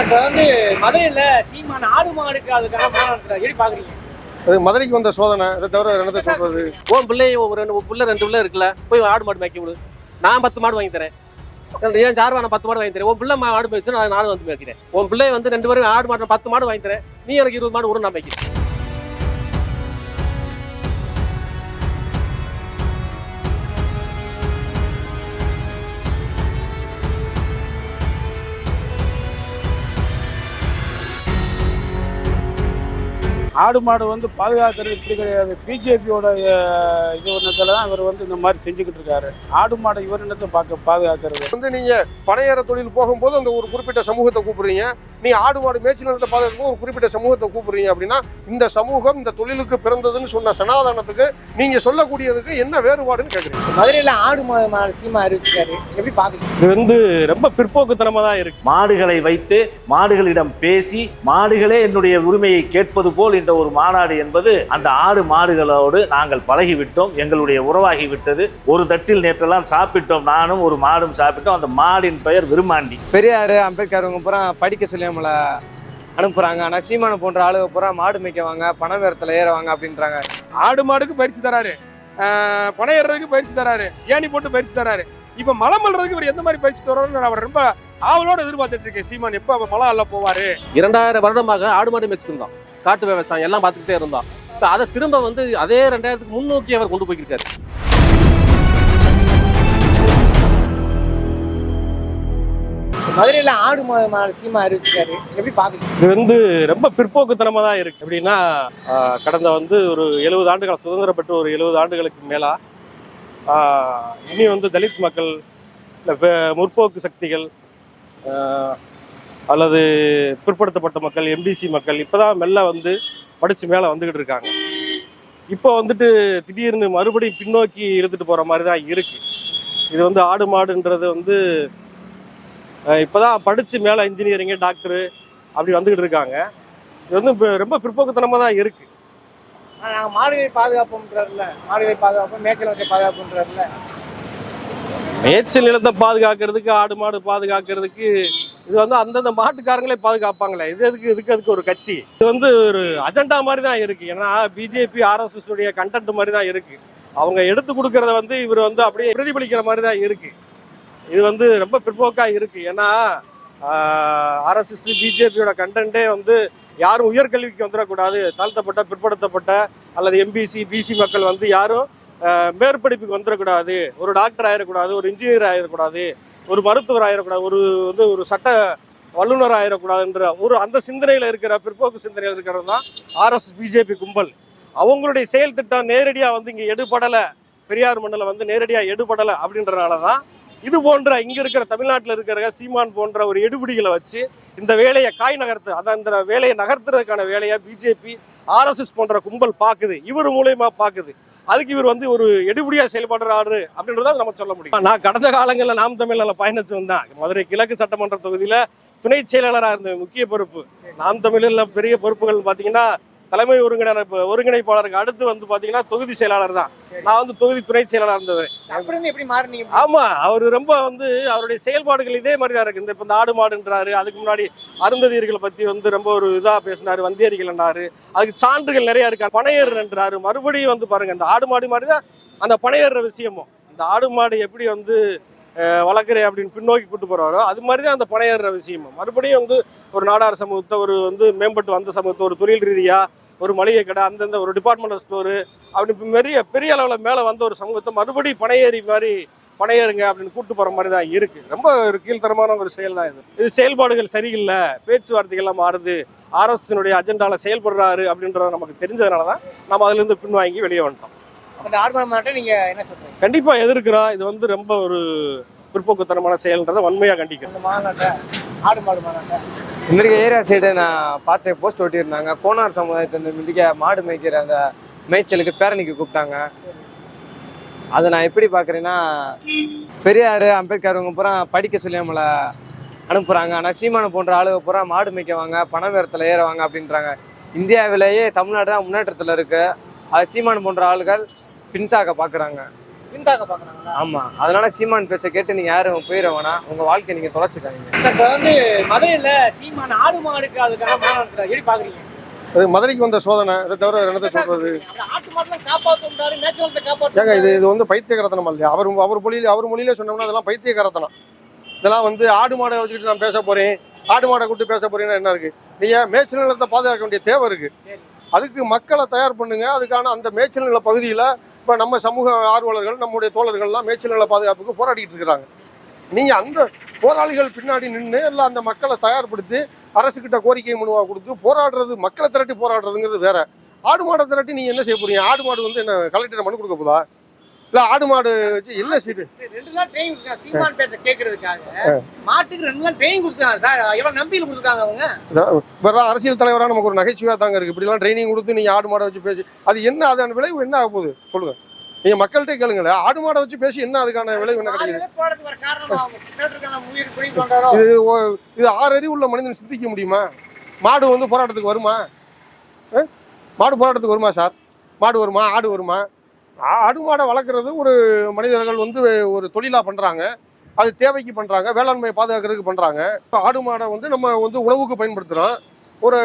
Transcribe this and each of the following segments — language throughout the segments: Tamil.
இப்போ வந்து மதுரையில் சீமான ஆடு மாடுக்கு அதுக்கான மாநாடு. எப்படி பாக்குறீங்க? அது மதுரைக்கு வந்த சோதனை. இதை தவிர என்னத்தை சொல்றது? உன் பிள்ளை ஒரு ரெண்டு பிள்ளை ரெண்டு பிள்ளை இருக்குல்ல போய் ஆடு மாடு மேய்க்க விடு. நான் பத்து மாடு வாங்கி தரேன். ஏன் சார்வா நான் பத்து மாடு வாங்கி தரேன். உன் பிள்ளை ஆடு மேய்ச்சு நான் நானும் வந்து மேய்க்கிறேன். உன் பிள்ளை வந்து ரெண்டு பேரும் ஆடு மாடு பத்து மாடு வாங்கி தரேன். நீ எனக்கு இருபது மாடு ஒரு நான் மேய்க்கிறேன். ஆடு மாடு வந்து பாதுகாக்கிறது இப்படி கிடையாது. பிஜேபியோட இது ஒன்றத்தில் தான் இவர் வந்து இந்த மாதிரி செஞ்சுக்கிட்டு இருக்காரு. ஆடு மாடை இவர் என்னத்தை பார்க்க பாதுகாக்கிறது? வந்து நீங்க பனையேற தொழில் போகும்போது அந்த ஒரு குறிப்பிட்ட சமூகத்தை கூப்பிடுறீங்க. நீ ஆடு மாடு மேய்ச்சல் நிலத்தை பாதுகாக்கும் ஒரு குறிப்பிட்ட சமூகத்தை கூப்பிடுறீங்க அப்படின்னா இந்த சமூகம் இந்த தொழிலுக்கு பிறந்ததுன்னு சொன்ன சனாதனத்துக்கு நீங்க சொல்லக்கூடியதுக்கு என்ன வேறுபாடுன்னு கேக்குறீங்க? மதுரையில் ஆடு மாடு சீமா அறிவிச்சிருக்காரு. எப்படி பாக்குறீங்க இது வந்து ரொம்ப பிற்போக்குத்தனமா தான் இருக்கு. மாடுகளை வைத்து மாடுகளிடம் பேசி மாடுகளே என்னுடைய உரிமையை கேட்பது போல் இந்த ஒரு மாநாடு என்பது அந்த ஆடு மாடுகளோடு நாங்கள் பழகிவிட்டோம் எங்களுடைய உறவாகி விட்டது. ஒரு தட்டில் நேற்றெல்லாம் சாப்பிட்டோம் நானும் ஒரு மாடும் சாப்பிட்டோம். அந்த மாடின் பெயர் விருமாண்டி பெரியார் அம்பேத்கர் இவங்க பூரா படிக்க சொல்லி நம்மளை அனுப்புறாங்க. ஆனால் சீமானை போன்ற ஆளுங்க பூரா மாடு மேய்க்கவாங்க பண உயரத்தில் ஏறுவாங்க அப்படின்றாங்க. ஆடு மாடுக்கு பயிற்சி தராரு. பனை ஏறுறதுக்கு பயிற்சி தராரு. ஏணி போட்டு பயிற்சி தராரு. இப்ப மலம் அல்றதுக்கு இவர் எந்த மாதிரி பயிற்சி தராருன்னு நான் அவர் ரொம்ப ஆவலோட எதிர்பார்த்துட்டு இருக்கேன். சீமான் எப்ப மலம் அள்ள போவாரு? இரண்டாயிரம் வருடமாக ஆடு மாடு மேய்ச்சிருந்தோம் காட்டு விவசாயம் எல்லாம் பார்த்துக்கிட்டே இருந்தோம் இப்போ அதை திரும்ப வந்து அதே ரெண்டாயிரத்துக்கு முன்னோக்கி அவர் கொண்டு போய்க்கிருக்காரு. மதுரையில் ஆடு மாடு சீமா அறிவிச்சிருக்காரு. எப்படி பாக்குறீங்க இது வந்து ரொம்ப பிற்போக்குத்தனமா தான் இருக்கு. எப்படின்னா கடந்த வந்து ஒரு எழுபது ஆண்டுகள் சுதந்திரம் பெற்று ஒரு எழுபது ஆண்டுகளுக்கு மேலா இனி வந்து தலித் மக்கள் இல்ல முற்போக்கு சக்திகள் அல்லது பிற்படுத்தப்பட்ட மக்கள் எம்பிசி மக்கள் இப்பதான் மெல்ல வந்து படிச்சு மேல வந்துகிட்டு இருக்காங்க. இப்போ வந்துட்டு திடீர்னு மறுபடியும் பின்னோக்கி இழுத்துட்டு போற மாதிரி தான் இருக்கு. இது வந்து ஆடு மாடுன்றது வந்து ஆஹ், இப்பதான் படிச்சு மேல இன்ஜினியரிங் டாக்டர் அப்படி வந்துகிட்டு இருக்காங்க. இது வந்து இப்ப ரொம்ப பிற்போக்குத்தனமா தான் இருக்கு. ஆனா, நாங்க மாடுகளை பாதுகாப்போம்ன்றாருல மாடுகளை பாதுகாப்போம் மேய்ச்சல் வகை பாதுகாப்புன்றாருல மேய்ச்சல் நிலத்தை பாதுகாக்கிறதுக்கு ஆடு மாடு பாதுகாக்கிறதுக்கு இது வந்து அந்தந்த மாட்டுக்காரங்களே பாதுகாப்பாங்களே. இது எதுக்கு இதுக்கு அதுக்கு ஒரு கட்சி? இது வந்து ஒரு அஜெண்டா மாதிரி தான் இருக்கு. ஏன்னா பிஜேபி ஆர்எஸ்எஸ் உடைய கண்டென்ட் மாதிரி தான் இருக்கு. அவங்க எடுத்து கொடுக்கறத வந்து இவர் வந்து அப்படியே பிரதிபலிக்கிற மாதிரி தான் இருக்கு. இது வந்து ரொம்ப பிற்போக்காக இருக்கு. ஏன்னா ஆர்எஸ்எஸ் பிஜேபியோட கண்டென்ட்டே வந்து யாரும் உயர்கல்விக்கு வந்துடக்கூடாது. தாழ்த்தப்பட்ட பிற்படுத்தப்பட்ட அல்லது எம்பிசி பிசி மக்கள் வந்து யாரும் மேற்படிப்புக்கு வந்துடக்கூடாது. ஒரு டாக்டர் ஆயிடக்கூடாது ஒரு இன்ஜினியர் ஆயிடக்கூடாது. ஒரு மருத்துவர் ஆயிடக்கூடாது ஒரு வந்து ஒரு சட்ட வல்லுநர் ஆயிடக்கூடாதுன்ற ஒரு அந்த சிந்தனையில் இருக்கிற பிற்போக்கு சிந்தனையில் இருக்கிறது தான் ஆர்எஸ் பிஜேபி கும்பல். அவங்களுடைய செயல் திட்டம் நேரடியாக வந்து இங்கே எடுபடலை. பெரியார் மண்டலம் வந்து நேரடியாக எடுபடலை அப்படின்றனால தான் இது போன்ற இங்கே இருக்கிற தமிழ்நாட்டில் இருக்கிற சீமான் போன்ற ஒரு எடுபிடிகளை வச்சு இந்த வேலையை காய் நகர்த்து அதான் இந்த வேலையை நகர்த்துறதுக்கான வேலையை பிஜேபி ஆர்எஸ்எஸ் போன்ற கும்பல் பார்க்குது இவர் மூலயமா பார்க்குது அதுக்கு இவர் வந்து ஒரு எடுபடியா செயல்படுறாரு அப்படின்றத நம்ம சொல்ல முடியும். நான் கடந்த காலங்களில் நாம் தமிழில் பயணிச்சு வந்தேன். மதுரை கிழக்கு சட்டமன்ற தொகுதியில துணை செயலாளராக இருந்த முக்கிய பொறுப்பு. நாம் தமிழில் பெரிய பொறுப்புகள் பார்த்தீங்கன்னா தலைமை ஒருங்கிணைப்பு ஒருங்கிணைப்பாளருக்கு அடுத்து வந்து பார்த்தீங்கன்னா தொகுதி செயலாளர் தான். நான் வந்து தொகுதி துணை செயலாளர் இருந்தவர் ஆமா அவர் ரொம்ப வந்து அவருடைய செயல்பாடுகள் இதே மாதிரி தான் இருக்கு. இந்த இப்போ இந்த ஆடு மாடுன்றாரு அதுக்கு முன்னாடி அருந்ததியர்களை பத்தி வந்து ரொம்ப ஒரு இதா பேசினாரு வந்தியரிகள்ன்றாரு அதுக்கு சான்றுகள் நிறைய இருக்கு. பனையர்ன்றாரு மறுபடியும் வந்து பாருங்க இந்த ஆடு மாடு மாதிரி தான் அந்த பனையேற விஷயமும். இந்த ஆடு மாடு எப்படி வந்து வளர்க்குறே வளர்க்குறேன் அப்படின்னு பின்னோக்கி கூட்டு போகிறாரோ அது மாதிரி தான் அந்த பனையேற விஷயமும். மறுபடியும் வந்து ஒரு நாடார் சமூகத்தை ஒரு வந்து மேம்பட்டு வந்த சமூகத்தை ஒரு தொழில் ரீதியாக ஒரு மளிகை கடை அந்தந்த ஒரு டிபார்ட்மெண்டல் ஸ்டோரு அப்படி பெரிய பெரிய அளவில் மேலே வந்த ஒரு சமூகத்தை மறுபடியும் பணையேறி மாதிரி பணையேறுங்க அப்படின்னு கூப்பிட்டு போகிற மாதிரி தான் இருக்குது ரொம்ப ஒரு கீழ்த்தரமான ஒரு செயல் தான் இது. இது செயல்பாடுகள் சரியில்லை பேச்சுவார்த்தைகள்லாம் மாறுது ஆர்எஸ்னுடைய அஜெண்டாவில் செயல்படுறாரு அப்படின்றது நமக்கு தெரிஞ்சதுனால தான் நம்ம அதுலேருந்து பின்வாங்கி வெளியே வந்துட்டோம். அந்த ஆடு மாடு மாநாட்டை நீங்க என்ன சொல்றீங்க? கண்டிப்பா எதிர்க்கிறோம் இது வந்து ரொம்ப ஒரு பிற்போக்குத்தனமான செயல்ன்றதை வன்மையா கண்டிக்கிறோம் அந்த மாநாட்டை ஆடு மாடு மாநாட்டை. இந்த மாதிரி ஏரியா சைடு நான் பார்த்து போஸ்ட் ஒட்டியிருந்தாங்க. கோனார் சமுதாயத்தை இந்த மிதிக்க மாடு மேய்க்கிற அந்த மேய்ச்சலுக்கு பேரணிக்கு கூப்பிட்டாங்க. அதை நான் எப்படி பார்க்குறேன்னா பெரியார் அம்பேத்கர் இவங்க பூரா படிக்க சொல்லி நம்மளை அனுப்புகிறாங்க ஆனால் சீமானை போன்ற ஆளுங்க பூரா மாடு மேய்க்கவாங்க பண உயரத்தில் ஏறுவாங்க அப்படின்றாங்க. இந்தியாவிலேயே தமிழ்நாடு தான் முன்னேற்றத்தில் இருக்குது அது சீமான் போன்ற ஆளுகள் பின்தாக்க பார்க்குறாங்க பின்தாக்க பாக்குறாங்களா? ஆமா. அதனால சீமான் பேச்சை கேட்டு நீங்க யாரும் போயிட வேணாம் உங்க வாழ்க்கையை நீங்க தொலைச்சுக்காதீங்க. இப்ப வந்து மதுரையில சீமான ஆடு மாடுக்கு அதுக்காக மாநாடு எப்படி பாக்குறீங்க? அது மதுரைக்கு வந்த சோதனை. இதை தவிர வேற என்னத்தை சொல்றது? ஏங்க இது இது வந்து பைத்தியகரத்தனம் இல்லையா? அவர் அவர் மொழியில அவர் மொழியிலே சொன்னோம்னா அதெல்லாம் பைத்தியகரத்தனம். இதெல்லாம் வந்து ஆடு மாடை வச்சுக்கிட்டு நான் பேச போறேன். ஆடு மாடை கூட்டு பேச போறீங்கன்னா என்ன இருக்கு? நீங்க மேய்ச்சல் நிலத்தை பாதுகாக்க வேண்டிய தேவை இருக்கு. அதுக்கு மக்களை தயார் பண்ணுங்க. அதுக்கான அந்த மேய்ச்சல் நில பகுதியில இப்போ நம்ம சமூக ஆர்வலர்கள் நம்முடைய தோழர்கள்லாம் மேய்ச்சல் நில பாதுகாப்புக்கு போராடிட்டு இருக்கிறாங்க. நீங்கள் அந்த போராளிகள் பின்னாடி நின்று எல்லாம் அந்த மக்களை தயார்படுத்தி அரசுக்கிட்ட கோரிக்கை மனுவாக கொடுத்து போராடுறது மக்களை திரட்டி போராடுறதுங்கிறது வேற. ஆடு மாடை திரட்டி நீங்கள் என்ன செய்ய போறீங்க? ஆடு மாடு வந்து என்ன கலெக்டர் மனு கொடுக்க போதா? இல்ல ஆடு மாடு வச்சு இல்ல சீட்டு. ரெண்டு நாள் ட்ரெயின் சீமான் பேச்ச கேக்குறதுக்காக. மாட்டுக்கு ரெண்டு நாள் ட்ரெயின் கொடுத்தாங்க சார். எவ்வளவு நம்பிக்கையில் கொடுத்துருக்காங்க அவங்க? வேற அரசியல் தலைவரா நமக்கு ஒரு நகைச்சுவையா தாங்க இருக்கு. இப்படிலாம் ட்ரைனிங் கொடுத்து நீங்க ஆடு மாடை வச்சு பேசி அது என்ன அதன் விளைவு என்ன ஆக போகுது? சொல்லுங்க. நீங்க மக்கள்கிட்ட கேளுங்களேன். ஆடு மாடை வச்சு பேசி என்ன அதுக்கான விளைவு என்ன கிடைக்குது? இது இது ஆறு அறிவு உள்ள மனிதன் சிந்திக்க முடியுமா? மாடு வந்து போராட்டத்துக்கு வருமா? மாடு போராட்டத்துக்கு வருமா சார்? மாடு வருமா? ஆடு வருமா? ஆடு மாடை வளர்க்குறது ஒரு மனிதர்கள் வந்து ஒரு தொழிலாக பண்ணுறாங்க அது தேவைக்கு பண்ணுறாங்க வேளாண்மையை பாதுகாக்கிறதுக்கு பண்ணுறாங்க இப்போ ஆடு மாடை வந்து நம்ம வந்து உணவுக்கு பயன்படுத்துகிறோம் ஒரு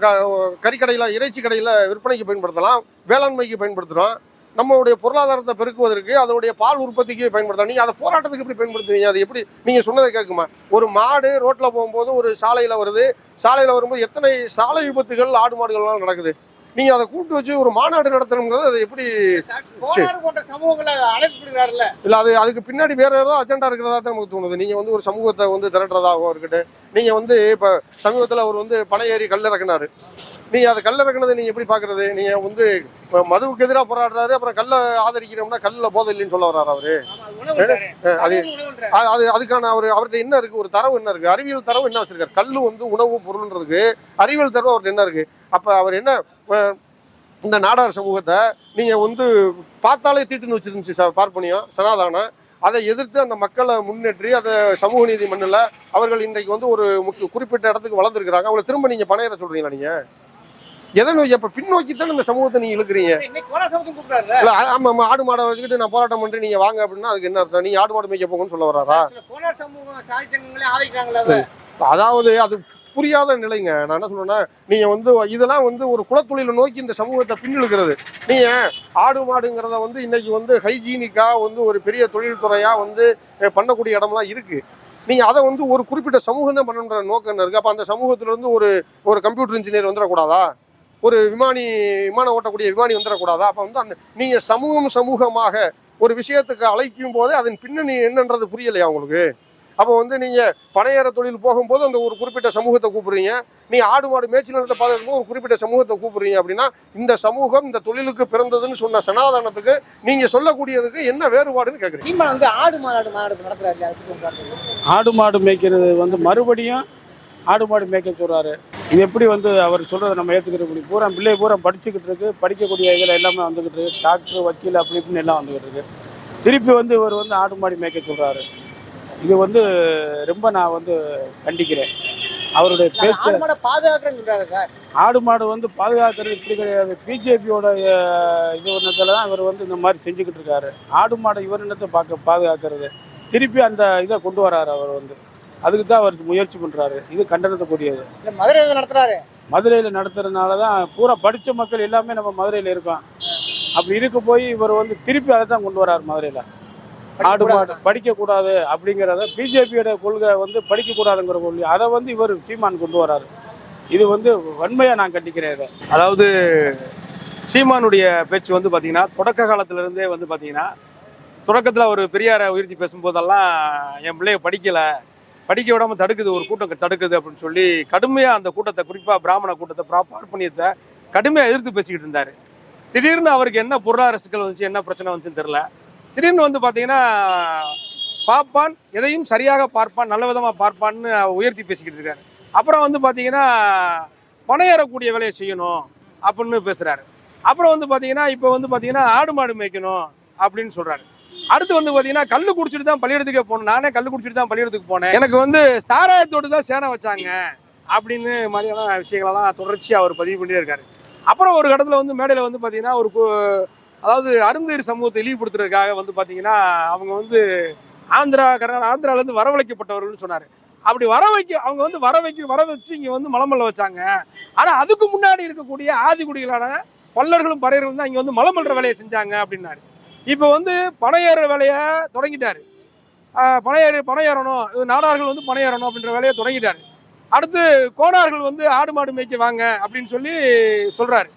க- கறிக்கடையில் இறைச்சி கடையில் விற்பனைக்கு பயன்படுத்தலாம் வேளாண்மைக்கு பயன்படுத்துகிறோம் நம்மளுடைய பொருளாதாரத்தை பெருக்குவதற்கு அதனுடைய பால் உற்பத்திக்கு பயன்படுத்தலாம். நீங்கள் அதை போராட்டத்துக்கு எப்படி பயன்படுத்துவீங்க? அது எப்படி? நீங்கள் சொன்னதை கேட்குமா? ஒரு மாடு ரோட்டில் போகும்போது ஒரு சாலையில் வருது. சாலையில் வரும்போது எத்தனை சாலை விபத்துகள் ஆடு மாடுகள்லாம் நடக்குது. நீங்கள் அதை கூட்டு வச்சு ஒரு மாநாடு நடத்தணுங்கிறது அது எப்படி இல்லை அது அதுக்கு பின்னாடி வேற ஏதோ அஜெண்டா இருக்கிறதா தான் நமக்கு தோணுது. நீங்கள் வந்து ஒரு சமூகத்தை வந்து திரட்டுறதாகவும் இருக்கட்டும். நீங்கள் வந்து இப்போ சமீபத்தில் அவர் வந்து பனை ஏறி கல் இறக்குனாரு. நீங்கள் அதை கல் இறக்குனதை நீங்கள் எப்படி பார்க்குறது? நீங்கள் வந்து மதுவுக்கு எதிராக போராடுறாரு அப்புறம் கல்லை ஆதரிக்கிறோம்னா கல்லில் போதை இல்லைன்னு சொல்ல வர்றாரு அவரு. அது அது அதுக்கான அவர் அவர்கிட்ட என்ன இருக்கு? ஒரு தரவு என்ன இருக்கு? அறிவியல் தரவு என்ன வச்சிருக்காரு? கல்லு வந்து உணவு பொருள்ன்றதுக்கு அறிவியல் தரவு அவர்கிட்ட என்ன இருக்கு? அப்ப அவர் என்ன இந்த நாடார் சமூகத்தை நீங்க வந்து பார்த்தாலே தீட்டுன்னு வச்சிருந்துச்சு சார் பார்ப்பனியம் சனாதானம். அதை எதிர்த்து அந்த மக்களை முன்னேற்றி அதை சமூக நீதி மண்ணில் அவர்கள் இன்றைக்கு வந்து ஒரு குறிப்பிட்ட இடத்துக்கு வளர்ந்துருக்கிறாங்க. அவங்களை திரும்ப நீங்க பணையற சொல்றீங்களா நீங்க? எதை நோக்கி? அப்ப பின்னோக்கி தான் இந்த சமூகத்தை நீங்க இழுக்கிறீங்க. இல்ல ஆமா ஆமா ஆடு மாடை வச்சுக்கிட்டு நான் போராட்டம் பண்றேன் நீங்க வாங்க அப்படின்னா அதுக்கு என்ன அர்த்தம்? நீங்க ஆடு மாடு மேய்க்க போங்கன்னு சொல்ல அதை? அதாவது அது புரியாத நிலைங்க. நான் என்ன சொல்றேன்னா நீங்க வந்து இதெல்லாம் வந்து ஒரு குலத்தொழிலை நோக்கி இந்த சமூகத்தை பின்னிழுக்கிறது. நீங்க ஆடு மாடுங்கிறத வந்து இன்னைக்கு வந்து ஹைஜீனிக்கா வந்து ஒரு பெரிய தொழில்துறையா வந்து பண்ணக்கூடிய இடம்லாம் இருக்கு. நீங்க அதை வந்து ஒரு குறிப்பிட்ட சமூகம் தான் பண்ணணுன்ற நோக்கம் இருக்கு. அப்ப அந்த சமூகத்துல இருந்து ஒரு ஒரு கம்ப்யூட்டர் இன்ஜினியர் வந்துடக்கூடாதா? ஒரு விமானி விமானம் ஓட்டக்கூடிய விமானி வந்துடக்கூடாதா அப்ப வந்து அந்த நீங்க சமூகம் சமூகமாக ஒரு விஷயத்துக்கு அழைக்கும் போதே அதன் பின்னணி என்னன்றது புரியலையா உங்களுக்கு அப்போ வந்து நீங்க பனையேற தொழில் போகும்போது அந்த ஒரு குறிப்பிட்ட சமூகத்தை கூப்பிடுறீங்க நீ ஆடு மாடு மேய்ச்சல் நிலத்தை பார்க்கும்போது ஒரு குறிப்பிட்ட சமூகத்தை கூப்பிடுறீங்க அப்படின்னா இந்த சமூகம் இந்த தொழிலுக்கு பிறந்ததுன்னு சொன்ன சனாதனத்துக்கு நீங்க சொல்லக்கூடியதுக்கு என்ன வேறுபாடுன்னு கேட்குறீங்க வந்து ஆடு நடத்துறாரு? அதுக்கு சொல்றாரு. ஆடு மாடு மேய்க்கிறது வந்து மறுபடியும் ஆடு மாடு மேய்க்க சொல்றாரு. இது எப்படி வந்து அவர் சொல்றதை நம்ம ஏற்றுக்கிற முடியும்? பூரா பிள்ளை பூரா படிச்சுக்கிட்டு இருக்கு. படிக்கக்கூடிய இதில் எல்லாமே வந்துகிட்டு இருக்கு. டாக்டர் வக்கீல் அப்படி இப்படின்னு எல்லாம் வந்துகிட்டு இருக்கு. திருப்பி வந்து இவர் வந்து ஆடு மாடு மேய்க்க சொல்றாரு. இது வந்து ரொம்ப நான் வந்து கண்டிக்கிறேன். அவருடைய பேச்சு ஆடு மாடு வந்து பாதுகாக்கிறது இப்படி கிடையாது. பிஜேபியோட இது ஒன்றத்தில் தான் இவர் வந்து இந்த மாதிரி செஞ்சுக்கிட்டு இருக்காரு. ஆடு மாடை இவர் என்னத்தை பார்க்க பாதுகாக்கிறது? திருப்பி அந்த இதை கொண்டு வராரு அவர் வந்து. அதுக்கு தான் அவர் முயற்சி பண்ணுறாரு இது கண்டனத்துக்குரியது இந்த மதுரையில நடத்துறாரு. மதுரையில் நடத்துறதுனால தான் பூரா படித்த மக்கள் எல்லாமே நம்ம மதுரையில் இருக்கோம். அப்படி இருக்க போய் இவர் வந்து திருப்பி அதை தான் கொண்டு வராரு மதுரையில். ஆடு மாடு படிக்கக்கூடாது அப்படிங்கிறத பிஜேபியோட கொள்கை வந்து படிக்கக்கூடாதுங்கிற கொள்கை. அதை வந்து இவர் சீமான் கொண்டு வராரு. இது வந்து வன்மையாக நான் கண்டிக்கிறேன் இதை. அதாவது சீமானுடைய பேச்சு வந்து பார்த்தீங்கன்னா தொடக்க காலத்துல இருந்தே வந்து பார்த்தீங்கன்னா தொடக்கத்தில் ஒரு பெரியாரை உயர்த்தி பேசும்போதெல்லாம் என் பிள்ளைய படிக்கல. படிக்க விடாம தடுக்குது ஒரு கூட்டம் தடுக்குது அப்படின்னு சொல்லி கடுமையாக அந்த கூட்டத்தை குறிப்பாக பிராமண கூட்டத்தை பிரா- பார்ப்பனியத்தை கடுமையாக எதிர்த்து பேசிக்கிட்டு இருந்தார். திடீர்னு அவருக்கு என்ன பொருளாதார சிக்கல் வந்துச்சு என்ன பிரச்சனை வந்துச்சுன்னு தெரில திடீர்னு வந்து பார்த்தீங்கன்னா பார்ப்பான் எதையும் சரியாக பார்ப்பான் நல்ல விதமாக பார்ப்பான்னு உயர்த்தி பேசிக்கிட்டு இருக்காரு. அப்புறம் வந்து பார்த்தீங்கன்னா பணையேறக்கூடிய வேலையை செய்யணும் அப்படின்னு பேசுறாரு. அப்புறம் வந்து பார்த்தீங்கன்னா இப்போ வந்து பார்த்தீங்கன்னா ஆடு மாடு மேய்க்கணும் அப்படின்னு சொல்றாரு. அடுத்து வந்து பார்த்தீங்கன்னா கல் குடிச்சிட்டு தான் பள்ளியிடத்துக்கே போனேன் நானே கல் குடிச்சிட்டு தான் பள்ளியிடத்துக்கு போனேன். எனக்கு வந்து சாராயத்தோடு தான் சேனை வச்சாங்க அப்படின்னு மாதிரியான விஷயங்களெல்லாம் தொடர்ச்சியாக அவர் பதிவு பண்ணிட்டே இருக்காரு. அப்புறம் ஒரு இடத்துல வந்து மேடையில் வந்து பார்த்தீங்கன்னா ஒரு அதாவது அருந்தீர் சமூகத்தை இழிவுபடுத்துறதுக்காக வந்து பார்த்தீங்கன்னா அவங்க வந்து ஆந்திரா கர்நாடகா ஆந்திராவிலேருந்து வரவழைக்கப்பட்டவர்கள்னு சொன்னார். அப்படி வர வைக்க அவங்க வந்து வர வைக்க வர வச்சு இங்கே வந்து மலமல்ல வச்சாங்க. ஆனால் அதுக்கு முன்னாடி இருக்கக்கூடிய ஆதிக்குடிகளான பல்லர்களும் பறையர்களும் தான் இங்கே வந்து மலமல்ற வேலையை செஞ்சாங்க அப்படின்னாரு. இப்போ வந்து பனையேற வேலையை தொடங்கிட்டாரு. ஆஹ் பனையேறு பனையேறணும். இது நாடார்கள் வந்து பனையேறணும் அப்படின்ற வேலையை தொடங்கிட்டாரு. அடுத்து கோணார்கள் வந்து ஆடு மாடு மேய்க்க வாங்க அப்படின்னு சொல்லி சொல்றாரு.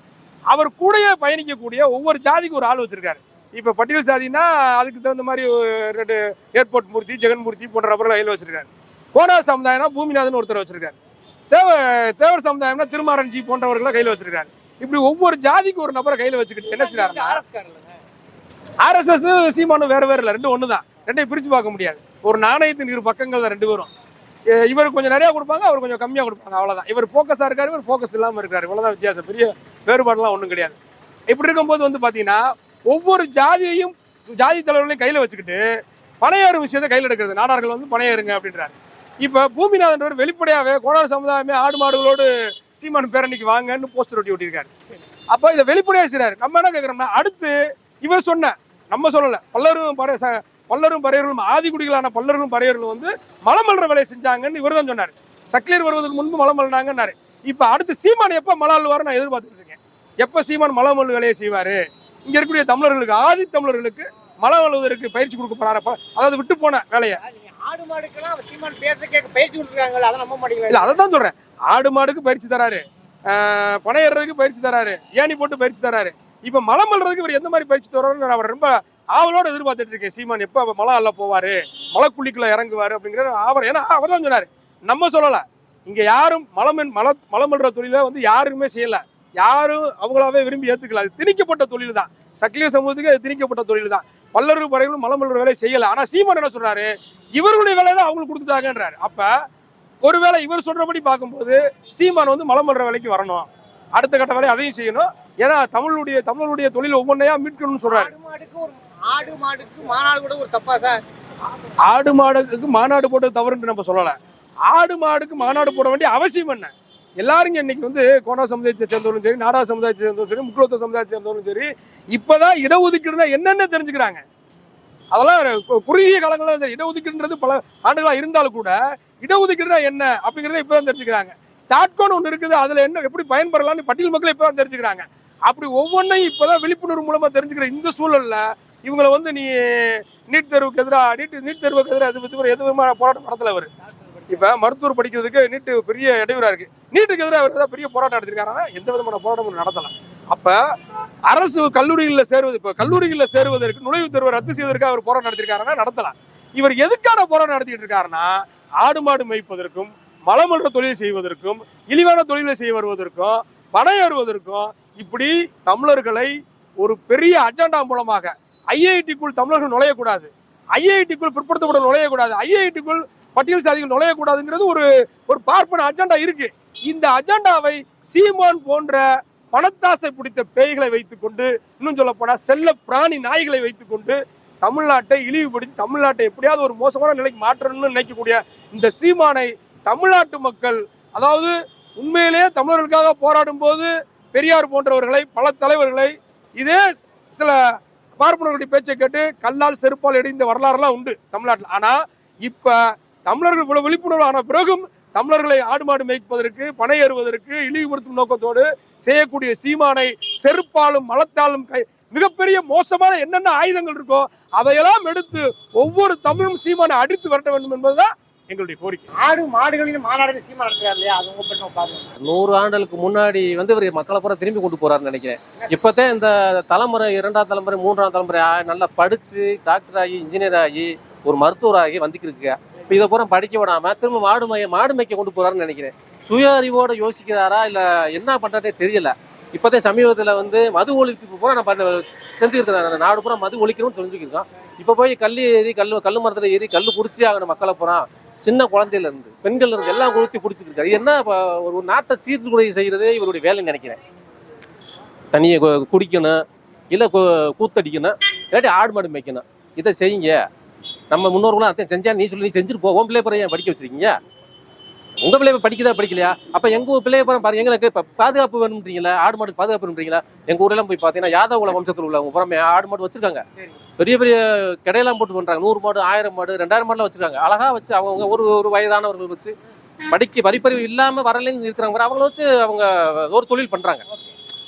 அவர் கூடயே பயணிக்கக்கூடிய ஒவ்வொரு ஜாதிக்கு ஒரு ஆள் வச்சிருக்காரு. இப்போ பட்டியல் சாதினா அதுக்கு தகுந்த மாதிரி ஒரு ரெண்டு ஏர்போர்ட் மூர்த்தி ஜெகன்மூர்த்தி போன்ற நபர்கள் கையில் வச்சிருக்காரு. கோனார் சமுதாயம்னா பூமிநாதன் ஒருத்தர் வச்சிருக்காரு. தேவ தேவர் சமுதாயம்னா திருமாரன்ஜி போன்றவர்களை கையில் வச்சிருக்காரு. இப்படி ஒவ்வொரு ஜாதிக்கு ஒரு நபரை கையில் வச்சுக்கிட்டு என்ன காரங்க. ஆர்எஸ்எஸ் சீமானும் வேற வேற இல்லை ரெண்டும் ஒன்று தான் ரெண்டையும் பிரித்து பார்க்க முடியாது. ஒரு நாணயத்தின் இரு பக்கங்கள் தான் ரெண்டு பேரும் இவர் கொஞ்சம் நிறையா கொடுப்பாங்க அவர் கொஞ்சம் கம்மியாக கொடுப்பாங்க அவ்வளோதான் இவர் ஃபோக்கஸாக இருக்காரு இவர் ஃபோக்கஸ் இல்லாமல் இருக்காரு இவ்வளோதான் வித்தியாசம். பெரிய வேறுபாடுலாம் ஒன்றும் கிடையாது. இப்படி இருக்கும்போது வந்து பார்த்தீங்கன்னா ஒவ்வொரு ஜாதியையும் ஜாதி தலைவர்களையும் கையில் வச்சுக்கிட்டு பணையாறு விஷயத்தை கையில் எடுக்கிறது. நாடார்கள் வந்து பணையாருங்க அப்படின்றாரு. இப்போ பூமிநாதன்றவர் வெளிப்படையாகவே கோணார் சமுதாயமே ஆடு மாடுகளோடு சீமான் பேரணிக்கு வாங்கன்னு போஸ்டர் ஒட்டி ஒட்டியிருக்காரு. அப்போ இதை வெளிப்படையாக செய்கிறார் நம்ம என்ன கேட்குறோம்னா அடுத்து இவர் சொன்ன நம்ம சொல்லலை. பல்லரும் பறை ச- பல்லரும் பறையர்களும் ஆதிக்குடிகளான பல்லரும் பறையர்களும் வந்து மலமல்ற வேலையை செஞ்சாங்கன்னு இவர் தான் சொன்னார். சக்லியர் வருவதற்கு முன்பு மலம் மல்னாங்கன்னாரு இப்போ அடுத்து சீமான் எப்போ மலால் வர நான் எதிர்பார்த்துட்டு இருக்கேன். எப்போ சீமான் மலமல் வேலையை செய்வார்? இங்கே இருக்கக்கூடிய தமிழர்களுக்கு ஆதி தமிழர்களுக்கு மலம் அழுவதற்கு பயிற்சி கொடுக்க போறாரு? அதாவது விட்டு போன வேலையை. ஆடு மாடுக்கெல்லாம் சீமான் பேச கேட்க பயிற்சி கொடுத்துருக்காங்கல்ல அதை நம்ப மாட்டீங்களா இல்ல அதை தான் சொல்றேன். ஆடு மாடுக்கு பயிற்சி தராரு. ஆஹ் பனை ஏறுறதுக்கு பயிற்சி தராரு. ஏணி போட்டு பயிற்சி தராரு. இப்போ மலம் அள்ளுறதுக்கு இவர் எந்த மாதிரி பயிற்சி தராருன்னு நான் அவர் ரொம்ப ஆவலோடு எதிர்பார்த்துட்டு இருக்கேன். சீமான் எப்போ அவர் மலம் அல்ல போவார்? மலைக்குழிக்குள்ள இறங்குவார் அப்படிங்கிற அவர் ஏன்னா அவர் தான் சொன்னார் நம்ம சொல்லலை. இங்கே யாரும் மலம் மல மலம் அள்ளுற தொழிலை வந்து யாருமே செய்யலை. யாரும் அவங்களாவே விரும்பி ஏற்றுக்கல அது திணிக்கப்பட்ட தொழில் தான். சக்கிலிய சமூகத்துக்கு அது திணிக்கப்பட்ட தொழில் தான். பல்லரு படைகளும் மலம் அள்ளுற வேலையை செய்யலை. ஆனால் சீமான் என்ன சொல்கிறாரு இவர்களுடைய வேலையை தான் அவங்களுக்கு கொடுத்துட்டாங்கன்றாரு. அப்போ ஒருவேளை இவர் சொல்றபடி பார்க்கும்போது சீமான் வந்து மலம் பண்ற வேலைக்கு வரணும். அடுத்த கட்ட வேலையை அதையும் செய்யணும். ஏன்னா தமிழுடைய தமிழுடைய தொழில் ஒவ்வொன்றையா மீட்கணும்னு சொல்றாரு. ஆடு மாடுக்கு மாநாடு கூட ஒரு தப்பா சார்? ஆடு மாடுக்கு மாநாடு போட்டது தவறுன்னு நம்ம சொல்லல. ஆடு மாடுக்கு மாநாடு போட வேண்டிய அவசியம் என்ன? எல்லாரும் இன்னைக்கு வந்து கோணா சமுதாயத்தை சேர்ந்தவர்களும் சரி நாடா சமுதாயத்தை சேர்ந்தவரும் சரி முக்குலத்த சமுதாயத்தை சேர்ந்தவரும் சரி இப்பதான் இடஒதுக்கீடுனா என்னென்ன தெரிஞ்சுக்கிறாங்க? அதெல்லாம் குறுகிய காலங்களில் இடஒதுக்கீடுன்றது பல ஆண்டுகளா இருந்தாலும் கூட இடஒதுக்கீடுனா என்ன அப்படிங்கறத இப்பதான் தெரிஞ்சுக்கிறாங்க. டாட்கான் ஒன்று இருக்குது. அதில் என்ன எப்படி பயன்பெறலாம்னு பட்டியல் மக்கள் இப்பதான் தெரிஞ்சுக்கிறாங்க. அப்படி ஒவ்வொன்றையும் இப்பதான் விழிப்புணர்வு மூலமாக தெரிஞ்சுக்கிற இந்த சூழலில் இவங்களை வந்து நீ நீட் தேர்வுக்கு எதிராக நீட் நீட் தேர்வுக்கு எதிராக இது பற்றி எது விதமான போராட்டம் நடத்தல அவர். இப்போ மருத்துவர் படிக்கிறதுக்கு நீட்டு பெரிய இடையூறாக இருக்குது நீட்டுக்கு எதிராக அவர் ஏதாவது பெரிய போராட்டம் நடத்திருக்காருன்னா எந்த விதமான போராட்டமும் நடத்தலை. அப்போ அரசு கல்லூரிகளில் சேருவது இப்போ கல்லூரிகளில் சேருவதற்கு நுழைவுத் தேர்வை ரத்து செய்வதற்கு அவர் போராட்டம் நடத்திருக்காருன்னா நடத்தலாம். இவர் எதுக்கான போராட்டம் நடத்திட்டு இருக்காருன்னா ஆடு மாடு மேய்ப்பதற்கும் மலமன்ற தொழில் செய்வதற்கும் இழிவான தொழிலை செய்ய வருவதற்கும் பணம் ஏறுவதற்கும் இப்படி தமிழர்களை ஒரு பெரிய அஜெண்டா மூலமாக ஐஐடிக்குள் தமிழர்கள் நுழையக்கூடாது. ஐஐடிக்குள் பிற்படுத்தப்பட நுழையக்கூடாது. ஐஐடிக்குள் பட்டியல் சாதிகள் நுழையக்கூடாதுங்கிறது ஒரு ஒரு பார்ப்பன அஜெண்டா இருக்கு. இந்த அஜெண்டாவை சீமான் போன்ற பணத்தாசை பிடித்த பேய்களை வைத்துக்கொண்டு இன்னும் சொல்ல போனால் செல்ல பிராணி நாய்களை வைத்துக்கொண்டு தமிழ்நாட்டை இழிவுபடுத்தி தமிழ்நாட்டை எப்படியாவது ஒரு மோசமான நிலைக்கு மாற்றணும்னு நினைக்கக்கூடிய இந்த சீமானை தமிழ்நாட்டு மக்கள் அதாவது உண்மையிலேயே தமிழர்களுக்காக போராடும் போது பெரியார் போன்றவர்களை பல தலைவர்களை இதே சில பார்ப்பனர்களுடைய பேச்சை கேட்டு கல்லால் செருப்பால் இடைந்த வரலாறுலாம் உண்டு தமிழ்நாட்டில். ஆனால் இப்போ தமிழர்கள் இவ்வளவு விழிப்புணர்வு ஆன பிறகும் தமிழர்களை ஆடு மாடு மேய்ப்பதற்கு பனை ஏறுவதற்கு இழிவுபடுத்தும் நோக்கத்தோடு செய்யக்கூடிய சீமானை செருப்பாலும் மலத்தாலும் கை மிகப்பெரிய மோசமான என்னென்ன ஆயுதங்கள் இருக்கோ அதையெல்லாம் எடுத்து ஒவ்வொரு தமிழும் சீமானை அடித்து விரட்ட வேண்டும் என்பதுதான் எங்களுடைய கோரிக்கை. ஆடு மாடுகளின் மாநாடு சீமான் நடத்துறாரு இல்லையா? அது உங்க பாருங்க நூறு ஆண்டுகளுக்கு முன்னாடி வந்து இவர் மக்களை பூரா திரும்பி கொண்டு போறாருன்னு நினைக்கிறேன். இப்போதான் இந்த தலைமுறை இரண்டாம் தலைமுறை மூன்றாம் தலைமுறை நல்லா படிச்சு டாக்டர் ஆகி இன்ஜினியர் ஆகி ஒரு மருத்துவர் ஆகி வந்துக்கிருக்கு இப்போ இதை பூரா படிக்க விடாம திரும்ப மாடு மைய மாடு மேய்க்க கொண்டு போறாருன்னு நினைக்கிறேன். சுய அறிவோட யோசிக்கிறாரா இல்ல என்ன பண்றாரே தெரியல. இப்போதான் சமீபத்தில் வந்து மது ஒழிப்பு பூரா நான் செஞ்சுக்கிட்டு நாடு பூரா மது ஒழிக்கணும்னு செஞ்சுக்கிருக்கோம் இப்போ போய் கல் ஏறி கல் கல் மரத்தில் ஏறி கல் குடிச்சே ஆகணும் மக்களை பூரா. சின்ன குழந்தையில இருந்து. இருந்து எல்லாம் குடித்து குடிச்சிட்டு இருக்காரு இது என்ன இப்போ ஒரு நாட்டை சீர்குலை செய்கிறதே இவருடைய வேலைன்னு நினைக்கிறேன். தண்ணியை கு- குடிக்கணும் இல்லை கூத்தடிக்கணும் இல்லாட்டி ஆடு மாடு மேய்க்கணும். இதை செய்யுங்க. நம்ம முன்னோர்களும் அத்தையும் செஞ்சா நீ சொல்லி நீ செஞ்சுட்டு போவோம் பிள்ளை ஏன் படிக்க வச்சிருக்கீங்க? உங்க பிள்ளை படிக்குதா படிக்கலையா? அப்ப எங்க ஊர் பிள்ளைய பூரா பாருங்க எங்களுக்கு பாதுகாப்பு வேணும்ன்றீங்களா ஆடு மாடு பாதுகாப்பு வேணும்ன்றீங்களா? எங்க ஊர்ல எல்லாம் போய் பாத்தீங்கன்னா யாதவ குல வம்சத்தில் உள்ளவங்க புறமே ஆடு மாடு வச்சிருக்காங்க. சரி. பெரிய பெரிய கடையெல்லாம் போட்டு பண்றாங்க. நூறு மாடு ஆயிரம் மாடு ரெண்டாயிரம் மாடுலாம் வச்சிருக்காங்க. அழகா வச்சு அவங்க ஒரு ஒரு வயதானவர்கள் வச்சு படிக்க வரிப்பறிவு இல்லாம வரலைன்னு இருக்கிறாங்க பாரு, அவங்கள வச்சு அவங்க ஒரு தொழில் பண்றாங்க.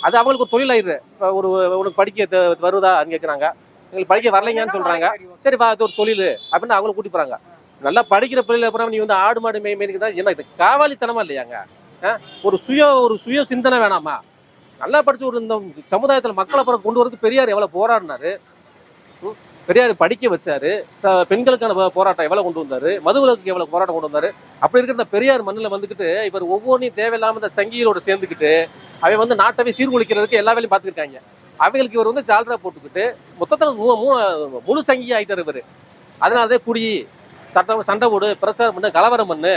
அது அவங்களுக்கு ஒரு தொழில் ஆயிடுது ஒரு உனக்கு படிக்க வருதான்னு கேக்குறாங்க. எங்களுக்கு படிக்க வரலைங்கன்னு சொல்றாங்க. சரி அது ஒரு தொழில் அப்படின்னு அவங்கள கூட்டி போறாங்க. நல்லா படிக்கிற பிள்ளைகள் அப்புறம் நீ வந்து ஆடு மாடு மே மேய்க்கு தான் என்ன இது காவாலித்தனமா இல்லையாங்க? ஒரு சுய ஒரு சுய சிந்தனை வேணாமா? நல்லா படிச்சு ஒரு இந்த சமுதாயத்தில் மக்களை அப்புறம் கொண்டு வரதுக்கு பெரியார் எவ்வளோ போராடினாரு? பெரியார் படிக்க வச்சாரு. ச- பெண்களுக்கான போராட்டம் எவ்வளோ கொண்டு வந்தாரு? மதுவிலக்கு எவ்வளோ போராட்டம் கொண்டு வந்தாரு? அப்படி இருக்கிற இந்த பெரியார் மண்ணில் வந்துக்கிட்டு இவர் ஒவ்வொன்றையும் தேவையில்லாம இந்த சங்கிகளோட சேர்ந்துக்கிட்டு அவன் வந்து நாட்டவே சீர்குலைக்கிறதுக்கு எல்லா வேலையும் பார்த்துருக்காங்க. அவங்களுக்கு இவர் வந்து ஜால்ரா போட்டுக்கிட்டு மொத்தத்தில் மூ மூ- முழு சங்கி ஆகிட்டார் இவர். அதனாலதான் குடி சட்டம் சண்டை போடு பிரச்சாரம் பண்ணு கலவரம் பண்ணு.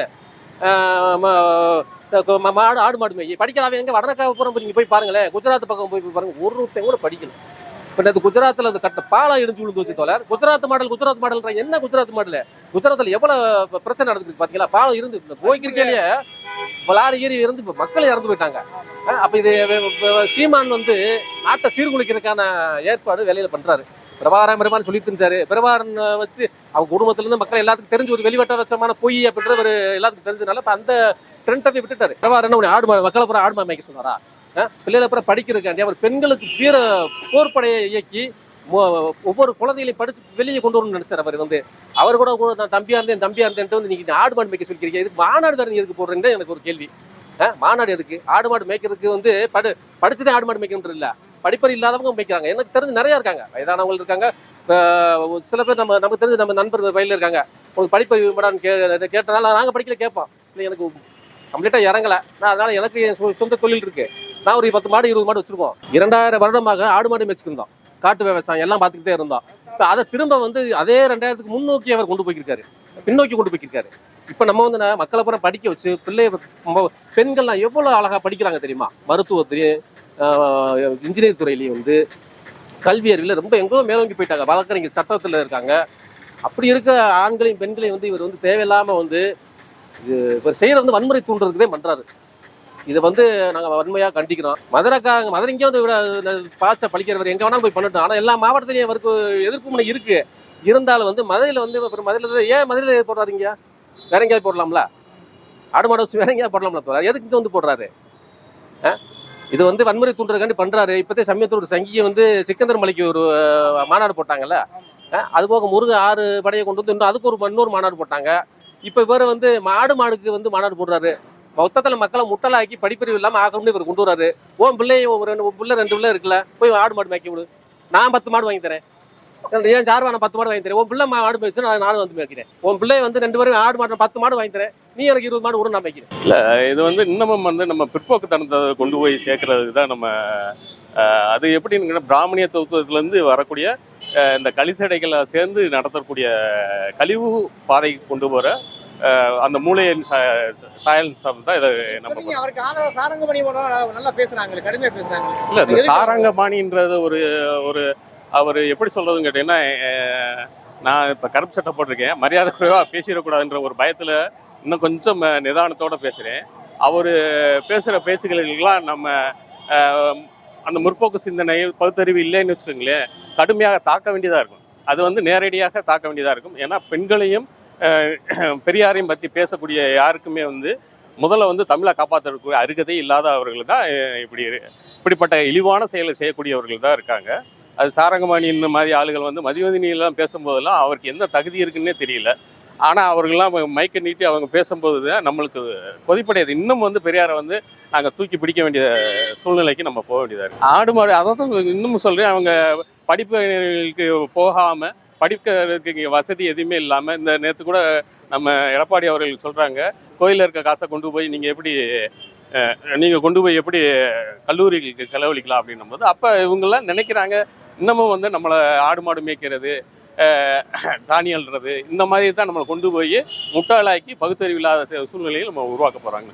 மாடு ஆடு மாடு மேய் படிக்காத எங்கே வடநக்காவை புறம் நீங்க போய் பாருங்களேன். குஜராத் பக்கம் போய் பாருங்கள் பாருங்க. ஒரு கூட படிக்கல. இப்போ நேற்று குஜராத்தில் அந்த கட்ட பாலம் இடிஞ்சு விழுந்து வச்சு தோலர் குஜராத் மாடல் குஜராத் மாடல்ன்ற என்ன குஜராத் மாடல்? குஜராத்தில் எவ்வளோ பிரச்சனை நடக்குது பார்த்தீங்களா பாலம் இருந்து இந்த போய்க்கிருக்கையிலேயே லாரி ஏறி இருந்து இப்போ மக்கள் இறந்து போயிட்டாங்க. அப்போ இது சீமான் வந்து நாட்டை சீர்குலைக்கிறதுக்கான ஏற்பாடு வேலையில் பண்ணுறாரு பிரபாகரன் பெருமான் சொல்லி தெரிஞ்சாரு பிரபாகரன் வச்சு அவங்க குடும்பத்திலேருந்து மக்கள் எல்லாத்துக்கும் தெரிஞ்ச ஒரு வெளிவட்ட வச்சமான பொய் அப்படின்ற ஒரு எல்லாத்துக்கும் தெரிஞ்சதுனால இப்போ அந்த ட்ரெண்டை விட்டுட்டாரு. பிரபாகரன் உன்னை ஆடு மக்களை பூரா ஆடு மேய்க்க சொன்னாரா? பிள்ளைகளை பூரா படிக்கிறதுக்காண்டி அவர் பெண்களுக்கு வீர போர்ப்படையை இயக்கி ஒவ்வொரு குழந்தைகளையும் படிச்சு வெளியே கொண்டு வரணும்னு நினைச்சார் அவர் வந்து. அவர் கூட கூட நான் தம்பியா இருந்தேன் தம்பியா இருந்தேன்ட்டு வந்து நீங்க ஆடு மாடு மேய்க்க சொல்லிக்கிறீங்க. இதுக்கு மாநாடு வேற நீ எதுக்கு போடுறீங்க எனக்கு ஒரு கேள்வி. மாநாடு எதுக்கு? ஆடு மாடு மேய்க்கிறதுக்கு வந்து படு படிச்சதே ஆடு மாடு மேய்க்கணும் இல்லை. படிப்பறி இல்லாதவங்க மேய்க்கிறாங்க. எனக்கு தெரிஞ்சு நிறைய இருக்காங்க. வயதானவங்க இருக்காங்க. சில பேர் நம்ம நமக்கு தெரிஞ்ச நம்ம நண்பர் வயலில் இருக்காங்க. உங்களுக்கு படிப்பறிவு மேடம் கே கேட்டனால நாங்கள் படிக்கல கேட்போம். இல்லை எனக்கு கம்ப்ளீட்டாக இறங்கலை. நான் அதனால் எனக்கு என் சொ- சொந்த தொழில் இருக்குது நான் ஒரு பத்து மாடு இருபது மாடு வச்சுருக்கோம். இரண்டாயிரம் வருடமாக ஆடு மாடு மேய்ச்சிருந்தோம் காட்டு விவசாயம் எல்லாம் பார்த்துக்கிட்டே இருந்தோம். இப்போ அதை திரும்ப வந்து அதே ரெண்டாயிரத்துக்கு முன்னோக்கி அவர் கொண்டு போய்க்கிருக்காரு. பின்னோக்கி கொண்டு போய்க்கிருக்காரு. இப்போ நம்ம வந்து நான் மக்களை பூரா படிக்க வச்சு பிள்ளைய பெண்கள்லாம் எவ்வளோ அழகாக படிக்கிறாங்க தெரியுமா? மருத்துவத்திலையும் இன்ஜினியர் துறையிலையும் வந்து கல்வி அறிவில் ரொம்ப எங்கோ மேலோங்கி போயிட்டாங்க. வழக்கறிஞர் சட்டத்தில் இருக்காங்க. அப்படி இருக்க ஆண்களையும் பெண்களையும் வந்து இவர் வந்து தேவையில்லாமல் வந்து இது இவர் செய்கிற வந்து வன்முறை தூண்டுறதுக்கே பண்ணுறாரு இதை வந்து நாங்கள் வன்மையாக கண்டிக்கிறோம். மதுரைக்காக மதுரை இங்கே வந்து விட பாச்ச பழிக்கிறவர் எங்கே வேணாலும் போய் பண்ணட்டும். ஆனால் எல்லா மாவட்டத்திலையும் அவருக்கு எதிர்ப்பு முனை இருக்கு. இருந்தாலும் வந்து மதுரையில் வந்து அப்புறம் மதுரையில ஏன் மதுரையில் போடுறாருங்க வேற எங்கேயாவது போடலாம்ல? ஆடு மாடு வச்சு வேற எங்கேயாவது போடலாம்ல எதுக்கு வந்து போடுறாரு? இது வந்து வன்முறை தூண்டுறதுக்காண்டி பண்றாரு. இப்பதே சமயத்தோட சங்கியை வந்து சிக்கந்தர் மலைக்கு ஒரு மாநாடு போட்டாங்கல்ல? அது போக முருகன் ஆறு படையை கொண்டு வந்து இன்னும் அதுக்கு ஒரு இன்னொரு மாநாடு போட்டாங்க. இப்ப இவர் வந்து மாடு மாடுக்கு வந்து மாநாடு போடுறாரு. மொத்தத்தில் மக்களை முட்டலாக்கி படிப்பறிவு இல்லாமல் ஆக்கணும்னு இவர் கொண்டு வராரு ஓ பிள்ளையும் ஒரு ரெண்டு பிள்ளை ரெண்டு பிள்ளை இருக்குல்ல போய் ஆடு மாடு மேய்க்க விடு. நான் பத்து மாடு வாங்கி தரேன். ஏன் சார்வா நான் பத்து மாடு வாங்கி தரேன்? உன் பிள்ளை மா- ஆடு மேய்ச்சு நான் நானும் வந்து மேய்க்கிறேன். உன் பிள்ளை வந்து ரெண்டு பேரும் ஆடு மாடு பத்து மாடு வாங்கி தரேன். நீ எனக்கு இருபது மாடு ஒரு நான் மேய்க்கிறேன். இது வந்து இன்னமும் வந்து நம்ம பிற்போக்குத்தனத்தை கொண்டு போய் சேர்க்கறதுக்கு தான் நம்ம அது எப்படின்னு பிராமணிய தத்துவத்திலேருந்து வரக்கூடிய அஹ், இந்த கலிசடைகளை சேர்ந்து நடத்தக்கூடிய கழிவு பாதைக்கு கொண்டு போகிற அந்த மூளையின் சா- சாயல் தான் இதை நம்ம சொன்னீங்க, அவருக்கு ஆதரவு சாரங்க பண்ணி நல்லா பேசுறாங்க கடுமையா பேசுறாங்க இல்லை இந்த சாரங்க பாணின்றது ஒரு ஒரு அவர் எப்படி சொல்கிறதுன்னு கேட்டீங்கன்னா நான் இப்போ கருப்பு சட்டை போட்டிருக்கேன். மரியாதை குறைவாக பேசிடக்கூடாதுன்ற ஒரு பயத்தில் இன்னும் கொஞ்சம் நிதானத்தோடு நிதானத்தோட பேசுகிறேன் அவர் பேசுகிற பேச்சுகளுக்கெல்லாம் நம்ம அந்த முற்போக்கு சிந்தனை பகுத்தறிவு இல்லைன்னு வச்சுக்கோங்களேன் கடுமையாக தாக்க வேண்டியதாக இருக்கும். அது வந்து நேரடியாக தாக்க வேண்டியதாக இருக்கும். ஏன்னா பெண்களையும் பெரியாரையும் பற்றி பேசக்கூடிய யாருக்குமே வந்து முதல்ல வந்து தமிழை காப்பாற்றக்கூடிய அருகதை இல்லாதவர்கள் தான் இப்படி இப்படிப்பட்ட இழிவான செயலை செய்யக்கூடியவர்கள் தான் இருக்காங்க. அது சாரங்கபாணியின் மாதிரி ஆளுகள் வந்து மதிவதினியெல்லாம் பேசும்போதெல்லாம் அவருக்கு எந்த தகுதி இருக்குன்னே தெரியல. ஆனால் அவர்கள்லாம் மைக்கை நீட்டி அவங்க பேசும்போது தான் நம்மளுக்கு கொதிப்படையாது. இன்னும் வந்து பெரியாரை வந்து நாங்கள் தூக்கி பிடிக்க வேண்டிய சூழ்நிலைக்கு நம்ம போக வேண்டியதாக இருக்குது ஆடு மாடு அதை தான் இன்னும் சொல்கிறேன் அவங்க படிப்புகளுக்கு போகாமல் படிக்கிறதுக்கு இங்கே வசதி எதுவுமே இல்லாமல் இந்த நேற்று கூட நம்ம எடப்பாடி அவர்கள் சொல்கிறாங்க கோயிலில் இருக்க காசை கொண்டு போய் நீங்கள் எப்படி நீங்கள் கொண்டு போய் எப்படி கல்லூரிகளுக்கு செலவழிக்கலாம் அப்படின்னும் போது அப்போ இவங்கெல்லாம் நினைக்கிறாங்க இன்னமும் வந்து நம்மளை ஆடு மாடு மேய்க்கிறது சாணி அள்ளுறது இந்த மாதிரி தான் நம்மளை கொண்டு போய் முட்டாளாக்கி பகுத்தறிவு இல்லாத சூழ்நிலையில் நம்ம உருவாக்க போகிறாங்க